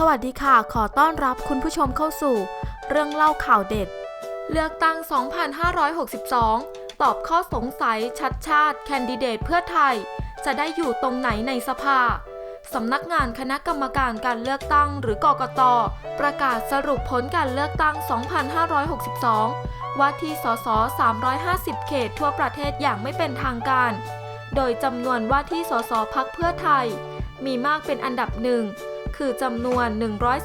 สวัสดีค่ะ ขอต้อนรับคุณผู้ชมเข้าสู่ เรื่องเล่าข่าวเด็ด เลือกตั้ง 2562 ตอบข้อสงสัยชัดชาติ แคนดิเดตเพื่อไทย จะได้อยู่ตรงไหนในสภา สำนักงานคณะกรรมการการเลือกตั้งหรือกกต ประกาศสรุปผลการเลือกตั้ง 2562 ว่าที่สส 350 เขตทั่วประเทศอย่างไม่เป็นทางการ โดยจำนวนว่าที่สสพักเพื่อไทย มีมากเป็นอันดับหนึ่ง คือจำนวน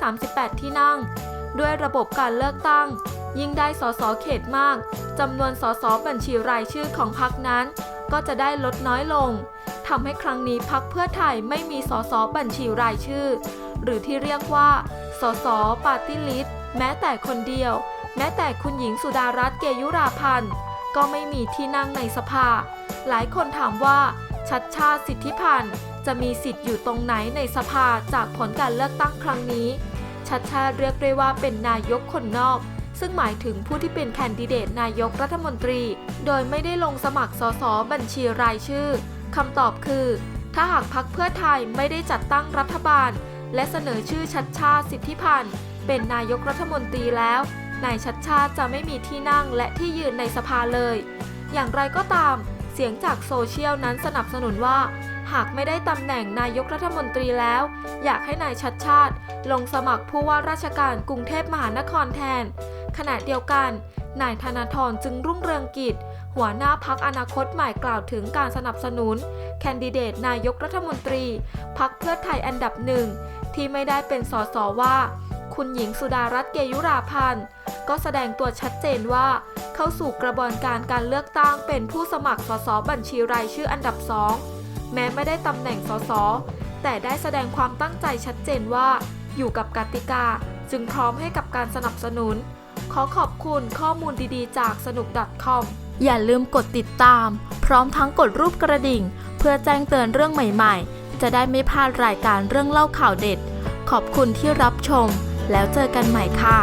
138 ที่นั่ง ด้วยระบบการเลือกตั้ง ยิ่งได้สสเขตมากจำนวนสสบัญชีรายชื่อของพรรคนั้น ก็จะได้ลดน้อยลงทำให้ครั้งนี้พรรคเพื่อไทยไม่มีสสบัญชีรายชื่อ หรือที่เรียกว่าสสปาร์ตี้ลิสต์แม้แต่คนเดียว แม้แต่คุณหญิงสุดารัตน์เกยุราพันธ์ก็ไม่มีที่นั่งในสภา หลายคนถามว่า ชัดชาติสิทธิพันธ์จะมีสิทธิ์อยู่ตรงไหนในสภาจากผลการเลือกตั้งครั้งนี้ ชัดชาติเรียกได้ว่าเป็นนายกคนนอก ซึ่งหมายถึงผู้ที่เป็นแคนดิเดตนายกรัฐมนตรี โดยไม่ได้ลงสมัครสสบัญชีรายชื่อคำตอบคือ ถ้าหากพักเพื่อไทยไม่ได้จัดตั้งรัฐบาล และเสนอชื่อชัดชาติสิทธิพันธ์เป็นนายกรัฐมนตรีแล้วนายชัดชาติจะไม่มีที่นั่งและที่ยืนในสภาเลย อย่างไรก็ตาม เสียงจากโซเชียลนั้นสนับสนุนว่า หากไม่ได้ตำแหน่งนายกรัฐมนตรีแล้ว อยากให้นายชัดชาติ ลงสมัครผู้ว่าราชการกรุงเทพมหานครแทน ขณะเดียวกัน นายธนาธรจึงรุ่งเรืองกิจ หัวหน้าพักอนาคตใหม่กล่าวถึงการสนับสนุน แคนดิเดตนายกรัฐมนตรี พักเพื่อไทยอันดับหนึ่งที่ไม่ได้เป็นสสว่า คุณหญิงสุดารัตน์เกยุราพันธ์ก็แสดงตัวชัดเจนว่า เข้าสู่กระบวนการการเลือกตั้งเป็นผู้สมัครสสบัญชีรายชื่ออันดับสองแม้ไม่ได้ตำแหน่งสสแต่ได้แสดงความตั้งใจชัดเจนว่า อยู่กับกติกาจึงพร้อมให้กับการสนับสนุน ขอขอบคุณข้อมูลดีๆ จากสนุก .com อย่าลืมกดติดตาม พร้อมทั้งกดรูปกระดิ่ง เพื่อแจ้งเตือนเรื่องใหม่ๆ จะได้ไม่พลาดรายการเรื่องเล่าข่าวเด็ด ขอบคุณที่รับชม แล้วเจอกันใหม่ค่ะ